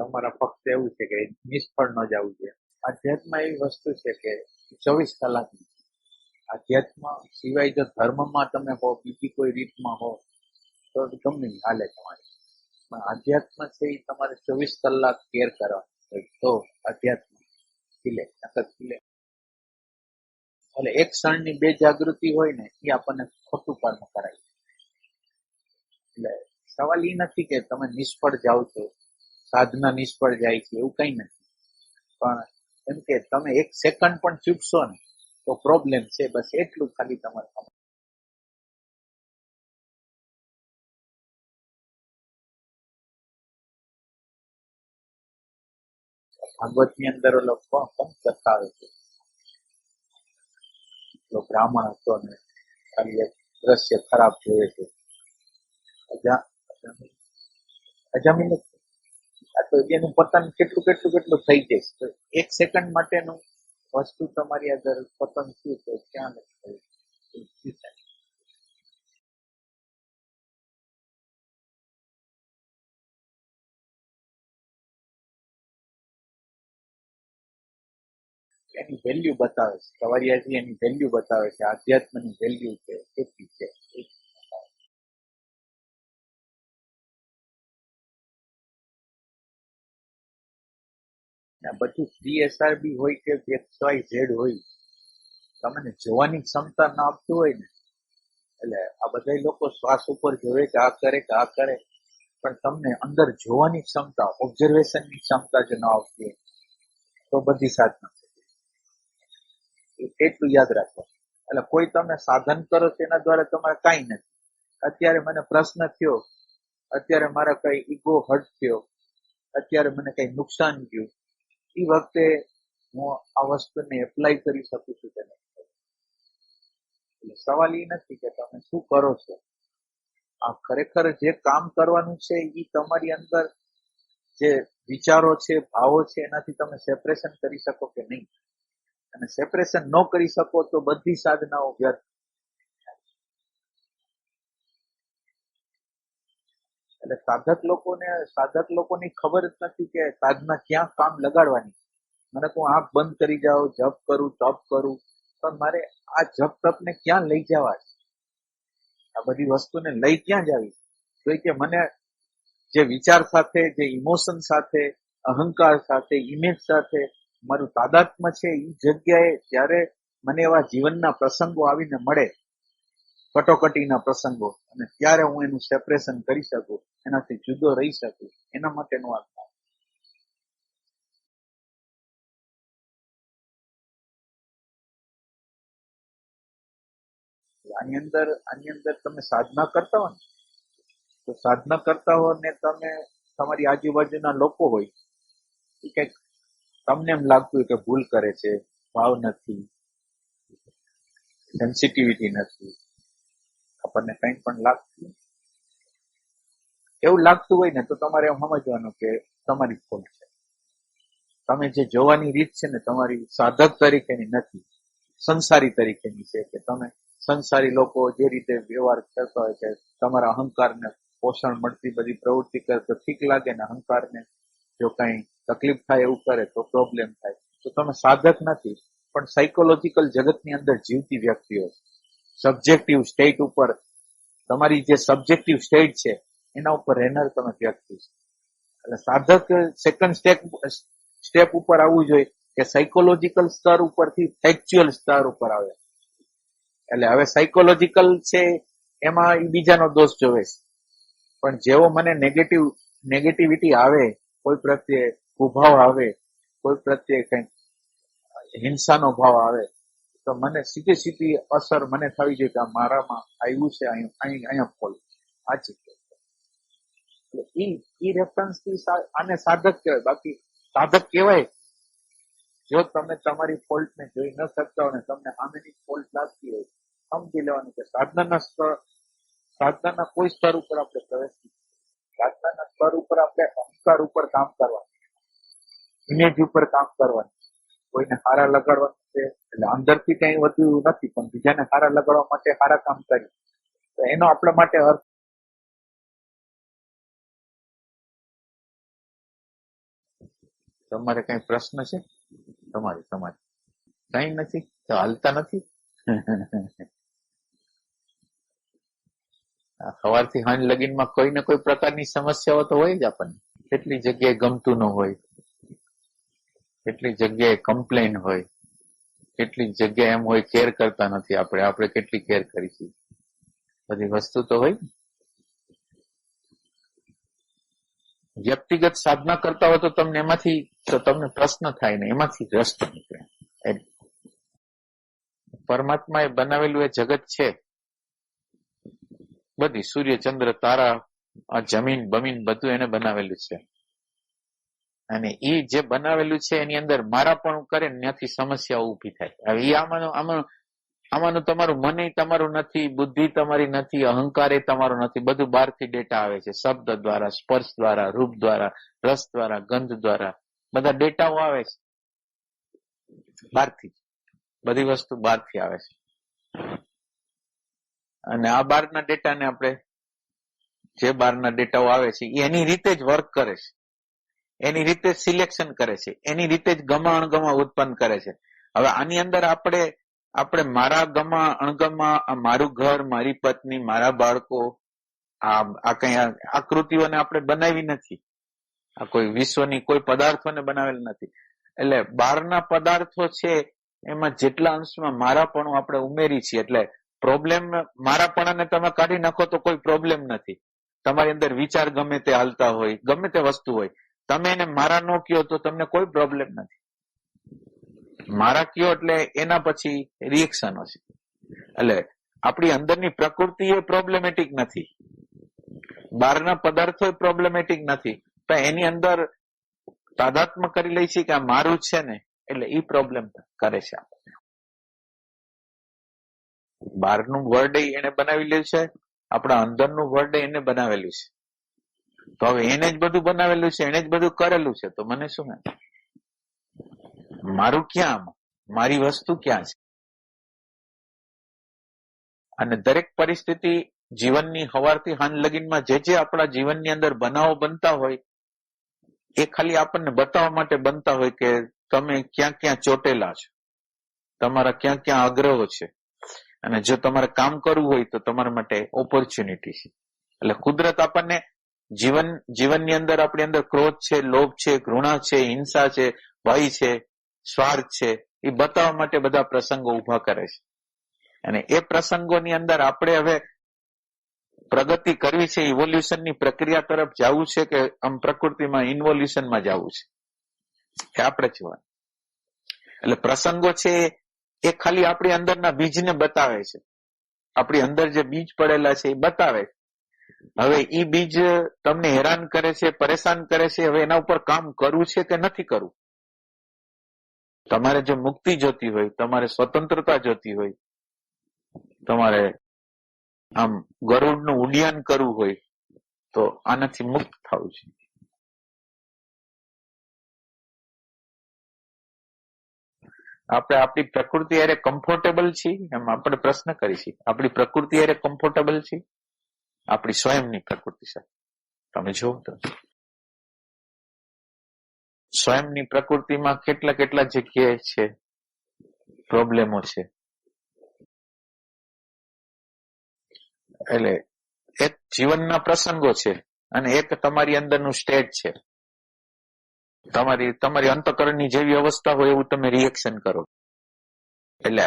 તમારા ફક્ત એવું છે કે નિષ્ફળ ન જવું છે અધ્યાત્મ એવી વસ્તુ છે કે ચોવીસ કલાક અધ્યાત્મ સિવાય જો ધર્મમાં તમે હો, બીજી કોઈ રીતમાં હો, તો ગમે હાલે તમારે. પણ અધ્યાત્મ છે એ તમારે ચોવીસ કલાક કેર કરવા. તો અધ્યાત્મ ખીલે નકર ખીલે એટલે એક ક્ષણની બે જાગૃતિ હોય ને, એ આપણને ખોટું કર્મ કરાય. એટલે સવાલ એ નથી કે તમે નિષ્ફળ જાઓ છો. સાધના નિષ્ફળ જાય છે, એવું કઈ નથી પણ એમ કે તમે એક સેકન્ડ પણ ચૂકશો ને, તો પ્રોબ્લેમ છે, બસ એટલું ખાલી તમારે. ભાગવતની અંદર કોણ કોણ આવે છે બ્રાહ્મણ હતો ને, ખાલી એક દ્રશ્ય ખરાબ જોવે છે અજા અજામિલ તો એનું પતન કેટલું કેટલું કેટલું થઈ જશે તો એક સેકન્ડ માટેનું વસ્તુ તમારી આગળ પતન થયું તો ક્યાં નથી? એની વેલ્યુ બતાવે છે. સવારિયાજી એની વેલ્યુ બતાવે છે. આધ્યાત્મની વેલ્યુ છે. કેટલી છે? બધું સીએસઆરબી હોય કે એક્સ વાય ઝેડ હોય, તમને જોવાની ક્ષમતા ના આપતું હોય ને, એટલે આ બધા લોકો શ્વાસ ઉપર જોવે કે આ કરે કે આ કરે, પણ તમને અંદર જોવાની ક્ષમતા ઓબ્ઝર્વેશનની ક્ષમતા જો ના આવતી હોય. તો બધી સાધના એટલું યાદ રાખો. એટલે કોઈ તમે સાધન કરો તેના દ્વારા તમારે કાંઈ નથી. અત્યારે મને પ્રશ્ન થયો, અત્યારે મારા કઈ ઈગો હર્ટ થયો, અત્યારે મને કઈ નુકસાન થયું એ વખતે હું આ વસ્તુને એપ્લાય કરી શકું છું કે નહીં? એટલે સવાલ એ નથી કે તમે શું કરો છો? આ ખરેખર જે કામ કરવાનું છે એ તમારી અંદર જે વિચારો છે, ભાવો છે, એનાથી તમે સેપરેશન કરી શકો કે નહીં? અને સેપરેશન ન કરી શકો તો બધી સાધનાઓ વ્યર્થ એટલે સાધક લોકોને, સાધક લોકોની ખબર જ નથી કે સાધના ક્યાં કામ લગાડવાની. મને તું આંખ બંધ કરી જાઓ, જપ કરું, તપ કરું, પણ મારે આ જપ તપને ક્યાં લઈ જવા છે આ બધી વસ્તુને લઈ ક્યાં જાવી? તો કે મને જે વિચાર સાથે, જે ઇમોશન સાથે, અહંકાર સાથે ઇમેજ સાથે મારું તાદાત્મ્ય છે એ જગ્યાએ જ્યારે મને એવા જીવનના પ્રસંગો આવીને મળે કટોકટીના પ્રસંગો અને ત્યારે હું એનું સેપરેશન કરી શકું, એનાથી જુદો રહી શકું, એના માટેનું આ. આની અંદર આની અંદર તમે સાધના કરતા હો ને, તો સાધના કરતા હો ને તમે તમારી આજુબાજુના લોકો હોય, એ કંઈક તમને એમ લાગતું કે ભૂલ કરે છે, ભાવ નથી સેન્સિટિવિટી નથી આપણને કંઈ પણ લાગતું એવું લાગતું હોય ને તો તમારે એમ સમજવાનું કે તમારી ભૂલ છે. તમે જે જોવાની રીત છે ને તમારી સાધક તરીકેની નથી, સંસારી તરીકેની છે કે તમે સંસારી લોકો જે રીતે વ્યવહાર કરતા હોય કે તમારા અહંકારને પોષણ મળતી બધી પ્રવૃત્તિ કરે તો ઠીક લાગે ને અહંકારને જો કઈ તકલીફ થાય એવું કરે તો પ્રોબ્લેમ થાય. તો તમે સાધક નથી, પણ સાયકોલોજીકલ જગતની અંદર જીવતી વ્યક્તિઓ સબ્જેક્ટિવ સ્ટેટ ઉપર, તમારી જે સબ્જેક્ટિવ સ્ટેટ છે, એના ઉપર રહેનાર તમે વ્યક્તિ છો. એટલે સાધક સેકન્ડ સ્ટેપ સ્ટેપ ઉપર આવવું જોઈએ કે સાયકોલોજીકલ સ્તર ઉપરથી ફેક્ચ્યુઅલ સ્તર ઉપર આવે. એટલે હવે સાયકોલોજીકલ છે, એમાં બીજાનો દોષ જોવે છે. પણ જેવો મને નેગેટિવ નેગેટિવિટી આવે, કોઈ પ્રત્યે કુભાવ આવે, કોઈ પ્રત્યે કંઈક હિંસાનો ભાવ આવે તો મને સીધી સીધી અસર મને થવી જોઈએ કે મારામાં આવ્યું છે, અહીં અહીં, અહીંયા ફોલ. આ જગ્યાએ એટલે ઈ ઈ રેફરન્સથી આને સાધક કહેવાય. બાકી સાધક કહેવાય. જો તમે તમારી ફોલ્ટ ને જોઈ ન શકતા હો તમને સામેની ફોલ્ટ લાગતી હોય, સમજી લેવાનું કે સાધનાના સ્તર, સાધનાના કોઈ સ્તર ઉપર આપણે પ્રવેશ સાધનાના સ્તર ઉપર આપણે અહંકાર ઉપર કામ કરવાનું. ઇમેજ ઉપર કામ કરવાનું. કોઈને હારા લગાડવા છે એટલે અંદરથી કઈ વધુ નથી, પણ બીજાને હારા લગાડવા માટે હારા કામ કરી તો એનો આપણા માટે અર્થ તમારે કઈ પ્રશ્ન છે? તમારી, તમારે. કઈ નથી? તો હાલતા નથી? સવારથી હાંજ લગીનમાં કોઈ ને કોઈ પ્રકારની સમસ્યાઓ તો હોય જ આપણને. કેટલી જગ્યાએ ગમતું ન હોય. કેટલી જગ્યાએ કમ્પ્લેન હોય કેટલી જગ્યાએ એમ હોય કેર કરતા નથી આપણે આપણે કેટલી કેર કરીશું બધી વસ્તુ તો હોય વ્યક્તિગત સાધના કરતા હોય તો તમને એમાંથી, તો તમને પ્રશ્ન થાય ને એમાંથી રસ નીકળે. એમ. પરમાત્માએ બનાવેલું એ જગત છે. બધી સૂર્ય, ચંદ્ર, તારા, આ જમીન, બમીન બધું એને બનાવેલું છે. અને એ જે બનાવેલું છે એની અંદર મારા પણ કરે ત્યાંથી સમસ્યા ઊભી થાય. હવે એ આમાંનું આમાં આમાંનું તમારું મને તમારું નથી, બુદ્ધિ તમારી નથી, અહંકાર એ તમારો નથી. બધું બહારથી ડેટા આવે છે. શબ્દ દ્વારા, સ્પર્શ દ્વારા, રૂપ દ્વારા, રસ દ્વારા, ગંધ દ્વારા. બધા ડેટાઓ આવે છે. બહારથી બધી વસ્તુ બહારથી આવે છે. અને આ બહારના ડેટાને આપણે જે બહારના ડેટાઓ આવે છે એની રીતે જ વર્ક કરે છે. એની રીતે સિલેક્શન કરે છે. એની રીતે જ ગમા અણગમા ઉત્પન્ન કરે છે. હવે આની અંદર આપણે આપણે મારા ગમા અણગમા મારું ઘર, મારી પત્ની, મારા બાળકો, આ આ કઈ આકૃતિઓને આપણે બનાવી નથી. આ કોઈ વિશ્વની કોઈ પદાર્થોને બનાવેલ નથી. એટલે બહારના પદાર્થો છે, એમાં જેટલા અંશમાં મારાપણું આપણે ઉમેરી છીએ, એટલે પ્રોબ્લેમ મારાપણાને તમે કાઢી નાખો તો કોઈ પ્રોબ્લેમ નથી. તમારી અંદર વિચાર ગમે તે હાલતા હોય, ગમે તે વસ્તુ હોય તમે એને મારા નો કયો તો તમને કોઈ પ્રોબ્લેમ નથી. મારા કયો એટલે એના પછી રિએક્શન હશે. એટલે આપણી અંદરની પ્રકૃતિ એ પ્રોબ્લેમેટિક નથી. બહારના પદાર્થો પ્રોબ્લેમેટિક નથી. પણ એની અંદર તાદાત્મ કરી લઈ છે કે આ મારું છે ને, એટલે એ પ્રોબ્લેમ કરે છે આપણને. બહારનું વર્ડ એને બનાવી લે છે, આપણા અંદરનું વર્ડ એને બનાવેલું છે. તો હવે એને જ બધું બનાવેલું છે, એને જ બધું કરેલું છે, તો મને શું મારું ક્યાં મારી વસ્તુ ક્યાં છે? અને દરેક પરિસ્થિતિ જીવનની હવારથી હાન લગીનમાં જે જે આપણા જીવનની અંદર બનાવો બનતા હોય, એ ખાલી આપણને બતાવવા માટે બનતા હોય કે તમે ક્યાં ક્યાં ચોટેલા છો, તમારા ક્યાં ક્યાં આગ્રહો છે, અને જો તમારે કામ કરવું હોય તો તમારા માટે ઓપોર્ચ્યુનિટી છે. એટલે કુદરત આપણને જીવન, જીવનની અંદર આપણી અંદર ક્રોધ છે, લોભ છે, ઘૃણા છે, હિંસા છે, ભય છે, સ્વાર્થ છે, એ બતાવવા માટે બધા પ્રસંગો ઊભા કરે છે. અને એ પ્રસંગોની અંદર આપણે હવે પ્રગતિ કરવી છે ઇવોલ્યુશનની પ્રક્રિયા તરફ જવું છે કે આમ પ્રકૃતિમાં ઇન્વોલ્યુશનમાં જવું છે? એ આપણે જોવાનું. એટલે પ્રસંગો છે એ ખાલી આપણી અંદરના બીજને બતાવે છે. આપણી અંદર જે બીજ પડેલા છે એ બતાવે છે. હવે એ બીજ તમને હેરાન કરે છે, પરેશાન કરે છે, હવે એના ઉપર કામ કરવું છે કે નથી કરવું? તમારે જો મુક્તિ જોતી હોય, તમારે સ્વતંત્રતા જોતી હોય, તમારે આમ ગરુડનું ઉડ્ડયન કરવું હોય, તો આનાથી મુક્ત થવું છે. આપણે આપણી પ્રકૃતિ અરે કમ્ફર્ટેબલ છીએ, એમ આપણે પ્રશ્ન કરીશું આપણી પ્રકૃતિ અરે કમ્ફર્ટેબલ છીએ? આપણી સ્વયંની પ્રકૃતિ છે. તમે જુઓ તો. સ્વયંની પ્રકૃતિમાં કેટલા કેટલા જગ્યાએ છે, પ્રોબ્લેમો છે. એટલે એક જીવનના પ્રસંગો છે અને એક તમારી અંદરનું સ્ટેટ છે. તમારી તમારી અંતકરણની જેવી અવસ્થા હોય એવું તમે રિએક્શન કરો. એટલે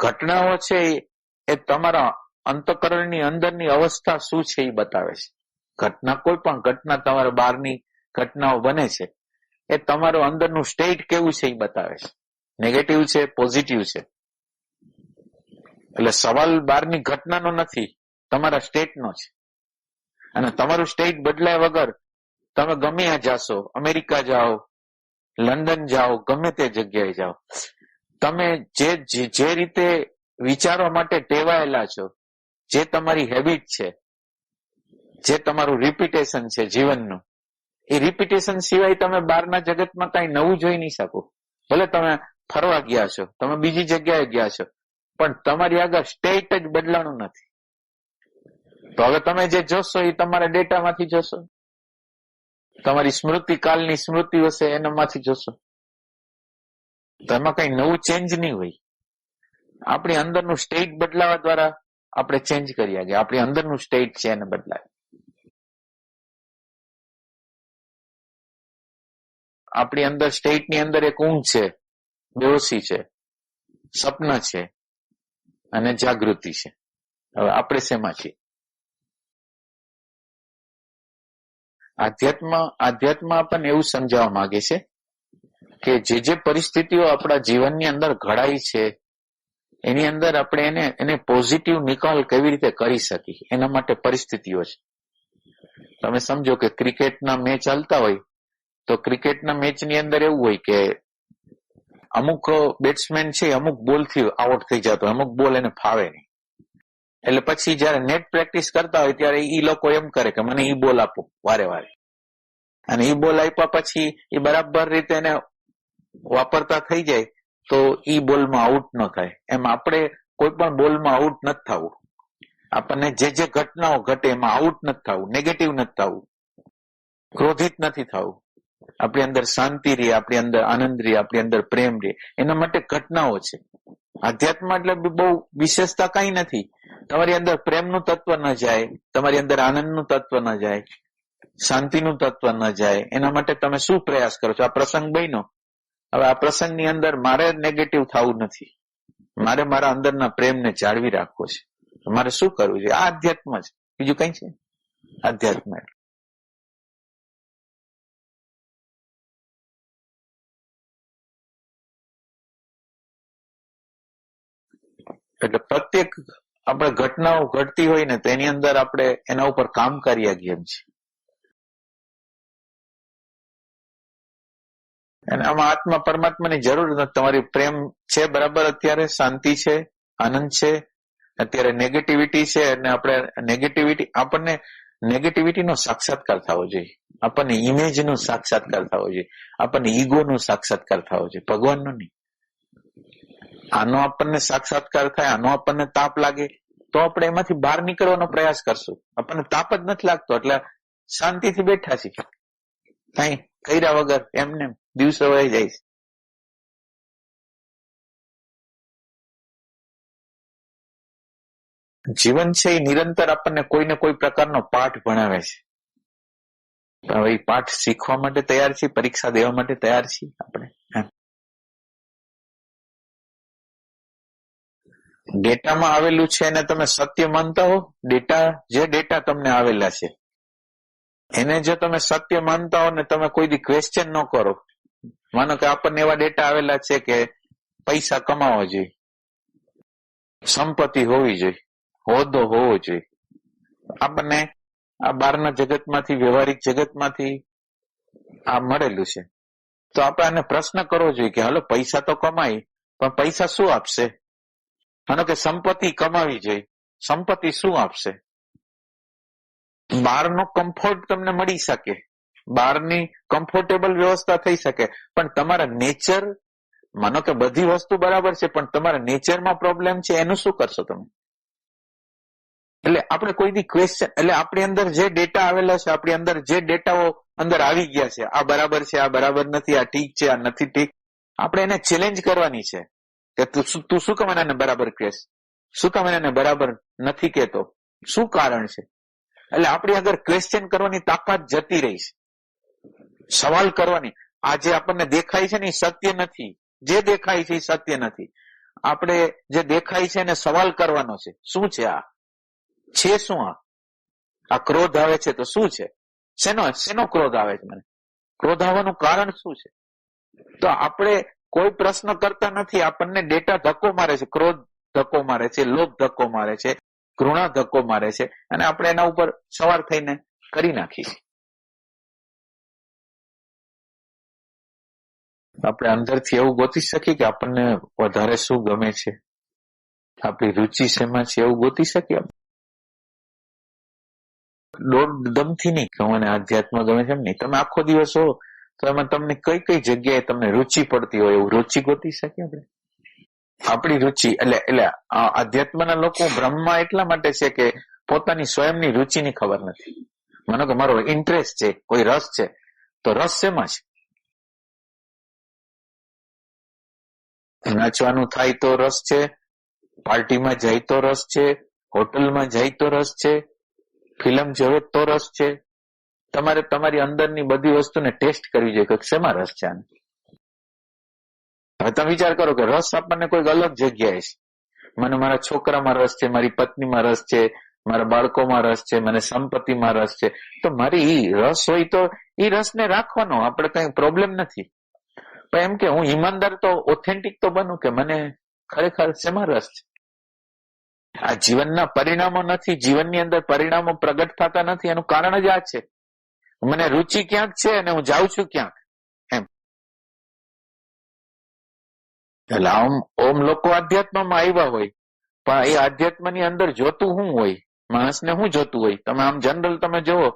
ઘટનાઓ છે એ તમારા અંતકરણની અંદરની અવસ્થા શું છે એ બતાવે છે. ઘટના કોઈ પણ ઘટના તમારા બહારની ઘટનાઓ બને છે, એ તમારું અંદરનું સ્ટેટ કેવું છે એ બતાવે છે. નેગેટિવ છે પોઝિટિવ છે. એટલે સવાલ બહારની ઘટનાનો નથી, તમારા સ્ટેટનો છે. અને તમારું સ્ટેટ બદલાય વગર તમે ગમે ત્યાં જાશો, અમેરિકા જાઓ, લંડન જાઓ, ગમે તે જગ્યાએ જાઓ, તમે જે, જે- જે રીતે વિચારવા માટે ટેવાયેલા છો જે તમારી હેબિટ છે, જે તમારું રિપીટેશન છે જીવનનું, એ રિપીટેશન સિવાય તમે બહારના જગતમાં કઈ નવું જોઈ નહીં શકો. ભલે તમે ફરવા ગયા છો, તમે બીજી જગ્યાએ ગયા છો, પણ તમારી આગળ સ્ટેટ જ બદલાણું નથી. તો હવે તમે જે જોશો એ તમારા ડેટામાંથી જોશો. તમારી સ્મૃતિ, કાલની સ્મૃતિ હશે એનામાંથી જોશો. તો એમાં કઈ નવું ચેન્જ નહીં હોય. આપણી અંદરનું સ્ટેટ બદલાવા દ્વારા આપણે ચેન્જ કરી ગયા આપણી અંદરનું સ્ટેટ છે એને બદલાય. આપણી અંદર સ્ટેટની અંદર એક ઊંઘ છે, બેહોશી છે સપના છે, અને જાગૃતિ છે. હવે આપણે શેમાં છીએ? આધ્યાત્મ આધ્યાત્મ આપણને એવું સમજાવવા માંગે છે કે જે જે પરિસ્થિતિઓ આપણા જીવનની અંદર ઘડાઈ છે એની અંદર આપણે એને એને પોઝિટિવ નિકાલ કેવી રીતે કરી શકી એના માટે પરિસ્થિતિઓ છે. તમે સમજો કે ક્રિકેટના મેચ ચાલતા હોય, તો ક્રિકેટના મેચની અંદર એવું હોય કે અમુક બેટ્સમેન છે, અમુક બોલથી આઉટ થઈ જતો અમુક બોલ એને ફાવે નહીં. એટલે પછી જયારે નેટ પ્રેક્ટિસ કરતા હોય, ત્યારે એ લોકો એમ કરે કે મને ઈ બોલ આપો, વારે વારે. અને ઈ બોલ આપ્યા પછી એ બરાબર રીતે એને વાપરતા થઈ જાય તો એ બોલમાં આઉટ ન થાય. એમ આપણે કોઈ પણ બોલમાં આઉટ નથી થવું. આપણને જે જે ઘટનાઓ ઘટે એમાં આઉટ નથી થવું નેગેટિવ નથી થવું. ક્રોધિત નથી થવું. આપણી અંદર શાંતિ રહે, આપણી અંદર આનંદ રહે, આપણી અંદર પ્રેમ રહે. એના માટે ઘટનાઓ છે. આધ્યાત્મ એટલે બહુ વિશેષતા કઈ નથી. તમારી અંદર પ્રેમનું તત્વ ન જાય, તમારી અંદર આનંદનું તત્વ ન જાય, શાંતિનું તત્વ ન જાય. એના માટે તમે શું પ્રયાસ કરો છો? આ પ્રસંગ બન્યો. હવે આ પ્રસંગની અંદર મારે નેગેટિવ થવું નથી. મારે મારા અંદરના પ્રેમને જાળવી રાખવો છે. મારે શું કરવું છે? આ અધ્યાત્મ છે બીજું કઈ છે? અધ્યાત્મ. એટલે પ્રત્યેક આપણે ઘટનાઓ ઘટતી હોય ને તેની અંદર આપણે એના ઉપર કામ કરીએ એમ છે. અને આમાં આત્મા પરમાત્માની જરૂર નથી. તમારી પ્રેમ છે બરાબર અત્યારે? શાંતિ છે? આનંદ છે? અત્યારે નેગેટિવિટી છે અને આપણે નેગેટિવિટી આપણને નેગેટિવિટીનો સાક્ષાત્કાર થવો જોઈએ. આપણને ઇમેજનો સાક્ષાત્કાર થવો જોઈએ. આપણને ઈગો નો સાક્ષાત્કાર થવો જોઈએ. ભગવાનનો નહીં. આનો આપણને સાક્ષાત્કાર થાય, આનો આપણને તાપ લાગે, તો આપણે એમાંથી બહાર નીકળવાનો પ્રયાસ કરશું. આપણને તાપ જ નથી લાગતો. એટલે શાંતિથી બેઠા છીએ. કઈ કર્યા વગર, એમને દિવસો વહી જીવન છે એ નિરંતર આપણને કોઈ ને કોઈ પ્રકારનો પાઠ ભણાવે છે. હવે પાઠ શીખવા માટે તૈયાર છીએ, પરીક્ષા દેવા માટે તૈયાર છીએ આપણે. ડેટામાં આવેલું છે એને તમે સત્ય માનતા હો, ડેટા, જે ડેટા તમને આવેલા છે. એને જો તમે સત્ય માનતા હો ને તમે કોઈ દી ક્વેશ્ચન ન કરો માનો કે આપણને એવા ડેટા આવેલા છે કે પૈસા કમાવા જોઈએ, સંપત્તિ હોવી જોઈએ, હોદ્દો હોવો જોઈએ. આપણને આ બહારના જગતમાંથી, વ્યવહારિક જગતમાંથી આ મળેલું છે. તો આપણે આને પ્રશ્ન કરવો જોઈએ કે, હાલો, પૈસા તો કમાય પણ પૈસા શું આપશે? માનો કે સંપત્તિ કમાવી જોઈએ સંપત્તિ શું આપશે? બહારનો કમ્ફર્ટ તમને મળી શકે. બહારની કમ્ફર્ટેબલ વ્યવસ્થા થઈ શકે. પણ તમારા નેચર માનો કે બધી વસ્તુ બરાબર છે, પણ તમારા નેચરમાં પ્રોબ્લેમ છે, એનું શું કરશો તમે? એટલે આપણે કોઈ દી ક્વેશ્ચન એટલે આપણી અંદર જે ડેટા આવેલા છે, આપણી અંદર જે ડેટાઓ અંદર આવી ગયા છે, આ બરાબર છે, આ બરાબર નથી, આ ઠીક છે, આ નથી ઠીક, આપણે એને ચેલેન્જ કરવાની છે. કે તું શું તું શું કામ એને બરાબર કહેશ? શું કામ એને બરાબર નથી કહેતો? શું કારણ છે? એટલે આપણી આગળ ક્વેશ્ચન કરવાની તાકાત જતી રહી છે. સવાલ કરવાની. આ જે આપણને દેખાય છે ને એ સત્ય નથી. જે દેખાય છે એ સત્ય નથી. આપણે જે દેખાય છે એને સવાલ કરવાનો છે. શું છે આ? છે શું આ? આ ક્રોધ આવે છે તો શું છે? શેનો શેનો ક્રોધ આવે છે મને? ક્રોધ આવવાનું કારણ શું છે? તો આપણે કોઈ પ્રશ્ન કરતા નથી. આપણને ડેટા ધક્કો મારે છે. ક્રોધ ધક્કો મારે છે, લોભ ધક્કો મારે છે, ઘૃણા ધક્કો મારે છે. અને આપણે એના ઉપર સવાર થઈને કરી નાખીએ આપણે અંદરથી એવું ગોતી શકીએ કે આપણને વધારે શું ગમે છે? આપણી રુચિ શેમાં છે એવું ગોતી શકીએ દોઢ દમથી નહીં કે મને આધ્યાત્મ ગમે છે એમ નહીં. તમે આખો દિવસ હો, તો એમાં તમને કઈ કઈ જગ્યાએ તમને રુચિ પડતી હોય એવું રુચિ ગોતી શકીએ આપણે? આપણી રુચિ, એટલે એટલે આધ્યાત્મના લોકો બ્રહ્મમાં એટલા માટે છે કે પોતાની સ્વયંની રુચિની ખબર નથી. માનો કે મારો ઇન્ટરેસ્ટ છે, કોઈ રસ છે, તો રસ શેમાં છે? નાચવાનું થાય તો રસ છે, પાર્ટીમાં જાય તો રસ છે, હોટલમાં જાય તો રસ છે, ફિલ્મ જોવે તો રસ છે. તમારે તમારી અંદરની બધી વસ્તુને ટેસ્ટ કરવી જોઈએ કે શેમાં રસ છે હવે તમે વિચાર કરો કે રસ આપણને કોઈક અલગ જગ્યાએ છે. મને મારા છોકરામાં રસ છે, મારી પત્નીમાં રસ છે, મારા બાળકોમાં રસ છે, મને સંપત્તિમાં રસ છે. તો મારી રસ હોય તો એ રસને રાખવાનો, આપણે કઈ પ્રોબ્લેમ નથી. પણ એમ કે હું ઈમાનદાર તો ઓથેન્ટિક તો બનું કે મને ખરેખર શેમાં રસ છે? આ જીવનના પરિણામો નથી, જીવનની અંદર પરિણામો પ્રગટ થતા નથી, એનું કારણ જ આ છે. મને રુચિ ક્યાંક છે અને હું જાઉં છું ક્યાંક. એમ. એટલે આમ, ઓમ લોકો આધ્યાત્મમાં આવ્યા હોય, પણ એ આધ્યાત્મની અંદર જોતું શું હોય, માણસને શું જોતું હોય. તમે આમ જનરલ તમે જુઓ,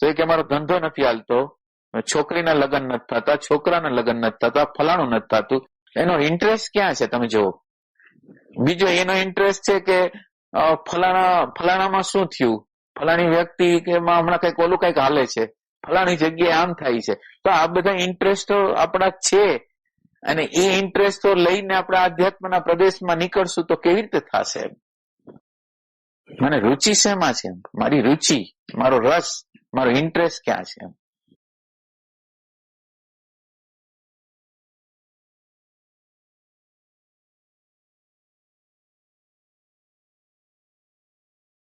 તો એ કે મારો ધંધો નથી હાલતો. છોકરીના લગ્ન નથી થતા, છોકરાના લગ્ન નથી થતા, ફલાણું નથી થતું. એનો ઇન્ટરેસ્ટ ક્યાં છે તમે જુઓ. બીજો એનો ઇન્ટરેસ્ટ છે કે ફલાણા, ફલાણામાં શું થયું? ફલાણી વ્યક્તિ કે હમણાં કંઈક ઓલું કંઈક હાલે છે. ફલાણી જગ્યાએ આમ થાય છે. તો આ બધા ઇન્ટરેસ્ટો આપણા છે. અને એ ઇન્ટરેસ્ટ તો લઈને આપણે આધ્યાત્મના પ્રદેશમાં નીકળશું તો કેવી રીતે થશે? મને રુચિ શેમાં છે? મારી રુચિ, મારો રસ, મારો ઇન્ટરેસ્ટ ક્યાં છે એમ?